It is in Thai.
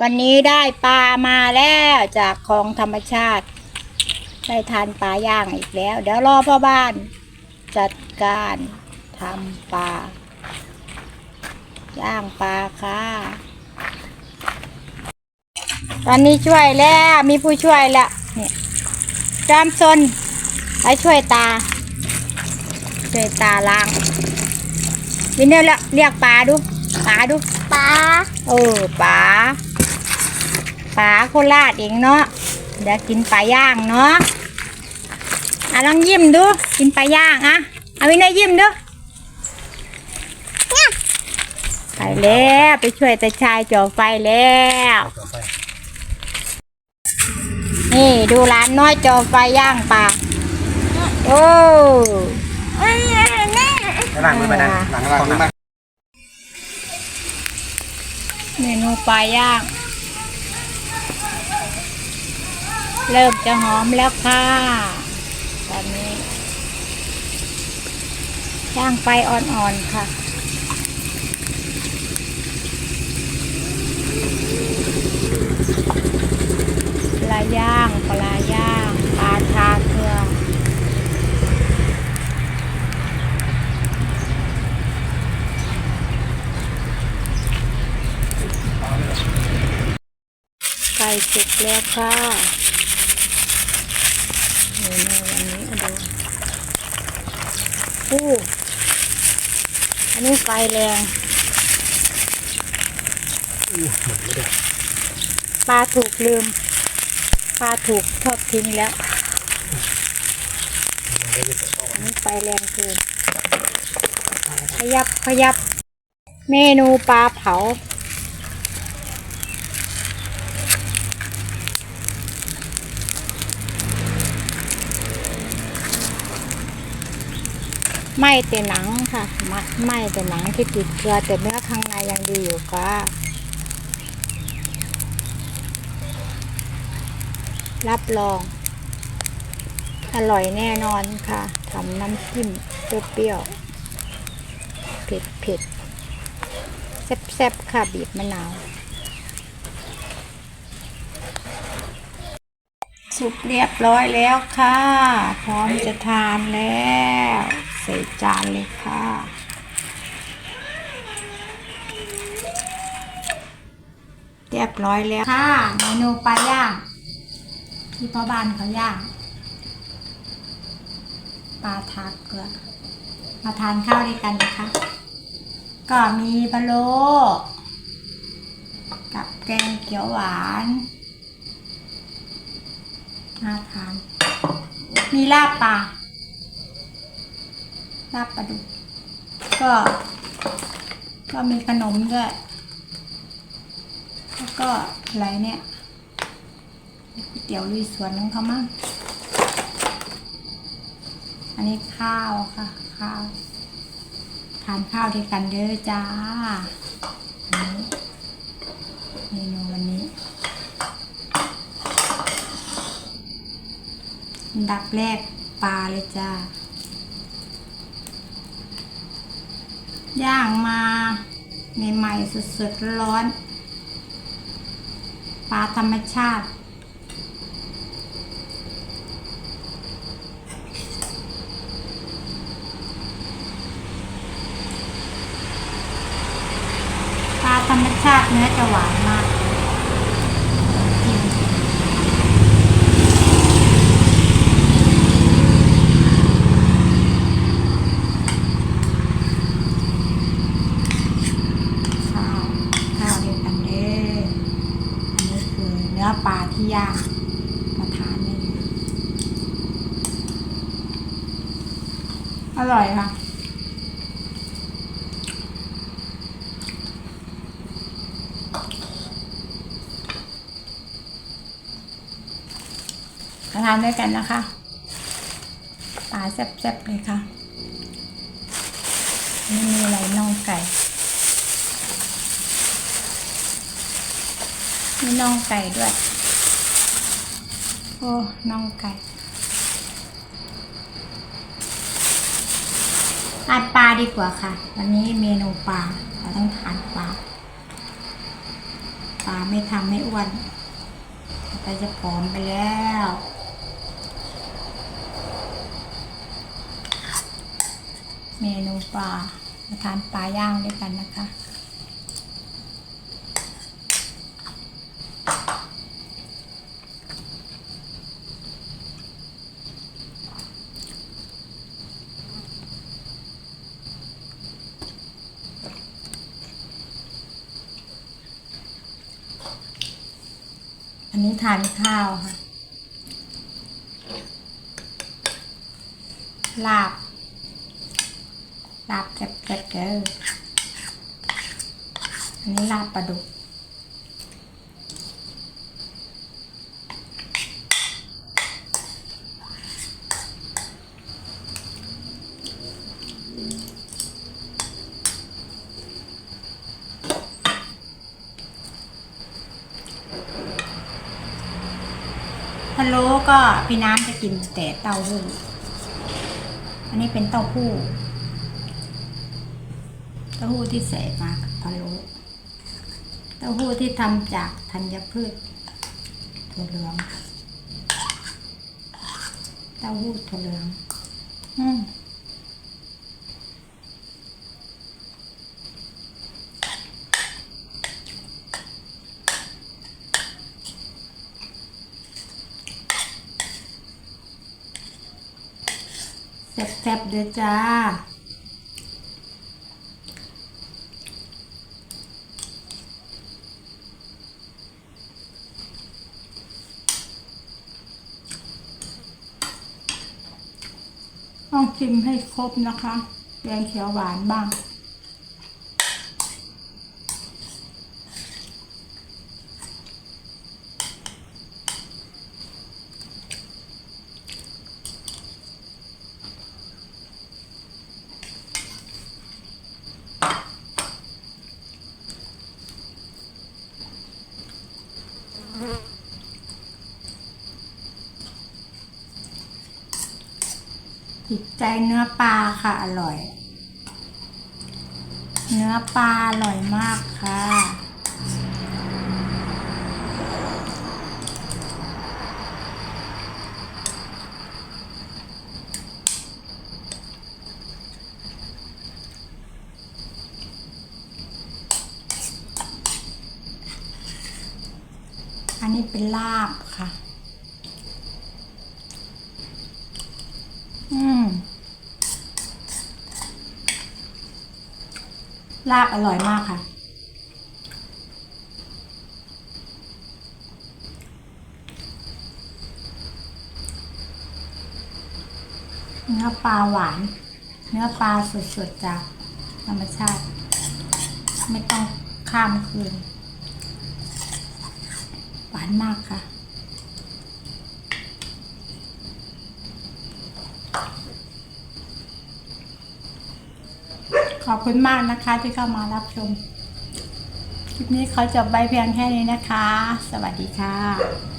วันนี้ได้ปลามาแล้วจากคลองธรรมชาติ ได้ทานปลาย่างอีกแล้ว เดี๋ยวรอพ่อบ้าน จัดการทำปลาย่างปลาค่ะ ตอนนี้ช่วยแล้วมีผู้ช่วยแล้วเนี่ยจอมซนไปช่วยตา ช่วยตาล้างวินเนอร์ละเรียกปลาดูปลาดูปลาเออปลา ปลาโคราชเองเนาะเดี๋ยวกินปลาย่างเนาะอะลองยิ้มดูกินปลาย่างอะเอาวินเนอร์ยิ้มดูไปแล้วไปช่วยตาชายจ่อไฟแล้วนี่ดูร้านน้อยจ่อไฟย่างปลาโอ้เอ้ยแม่แล้วล้างมือไปนะล้างล้างล้างเมนูปลาย่าง เริ่มจะหอมแล้วค่ะ ตอนนี้ย่างไฟอ่อนๆค่ะปลาย่างปลาย่างปลาทาเกลือไก่สุกแล้วค่ะเมนูวันนี้เอา ดูอู้อันนี้ไฟแรงปลาถูกลืม ปลาถูกทอดทิ้งแล้วอันนี้ไฟแรงเกิน ขยับขยับ เมนูปลาเผา ไหม่แต่หนังค่ะไหม้แต่หนังที่ติดเกลือแต่เนื้อข้างในยังดีอยู่ค่ะรับรอง อร่อยแน่นอนค่ะทำน้ำจิ้มเปรี้ยวเผ็ดเผ็ดแซ่บๆค่ะบีบมะนาว สุกเรียบร้อยแล้วค่ะ พร้อมจะทานแล้ว ใส่จานเลยค่ะ เรียบร้อยแล้วค่ะเมนูปลาย่าง ที่พ่อบ้านเขาย่างปลาทาเกลือมาทานข้าวด้วยกันนะคะ ก็มีบะโลกับแกงเขียวหวานน่าทาน มีลาบปลา ลาบปลาดุกก็ ก็มีขนมด้วย แล้วก็อะไรเนี่ยก๋วยเตี๋ยวลุยสวนของเขามั่งอันนี้ข้าวค่ะ ข้าว ทานข้าวด้วยกันเด้อจ้าเมนูวันนี้ ดับแรกปลาเลยจ้า ย่างมาใหม่ๆสดๆร้อน ปลาธรรมชาติ ปลาธรรมชาติเนื้อจะหวานมากกิน ข้าวข้าวเดียวกันเด้ออันนี้คือเนื้อปลาที่ ย่างมาทานนี่อร่อยค่ะ มาทานด้วยกันนะคะปลาแซ่บๆเลยค่ะนี่มีอะไรน่องไก่มีน่องไก่ด้วย โอ้น่องไก่ทานปลาดีกว่าค่ะ วันนี้เมนูปลาเราต้องทานปลา ปลาไม่ทำไม่อ้วนไปจะผอมไปแล้วเมนูปลามาทานปลาย่างด้วยกันนะคะ นี้ทานข้าวค่ะ ลาบ ลาบแซ่บๆเด้ออันนี้ลาบปลาดุกะโล้ก็พี่น้ำจะกินแต่เต้าหู้ อันนี้เป็นเต้าหู้ เต้าหู้ที่ใส่มากับพะโล้เต้าหู้ที่ทำจากธัญพืชถั่วเหลือง เต้าหู้ถั่วเหลือง อืม แซ่บๆเด้อจ้าต้องชิมให้ครบนะคะ แกงเขียวหวานบ้าง ติดใจเนื้อปลาค่ะอร่อย เนื้อปลาอร่อยมากค่ะ อันนี้เป็นลาบค่ะ อืมลาบอร่อยมากค่ะ เนื้อปลาหวาน เนื้อปลาสดๆจากธรรมชาติ ไม่ต้องข้ามคืน หวานมากค่ะ ขอบคุณมากนะคะที่เข้ามารับชม คลิปนี้เขาจบใบเพียงแค่นี้นะคะ สวัสดีค่ะ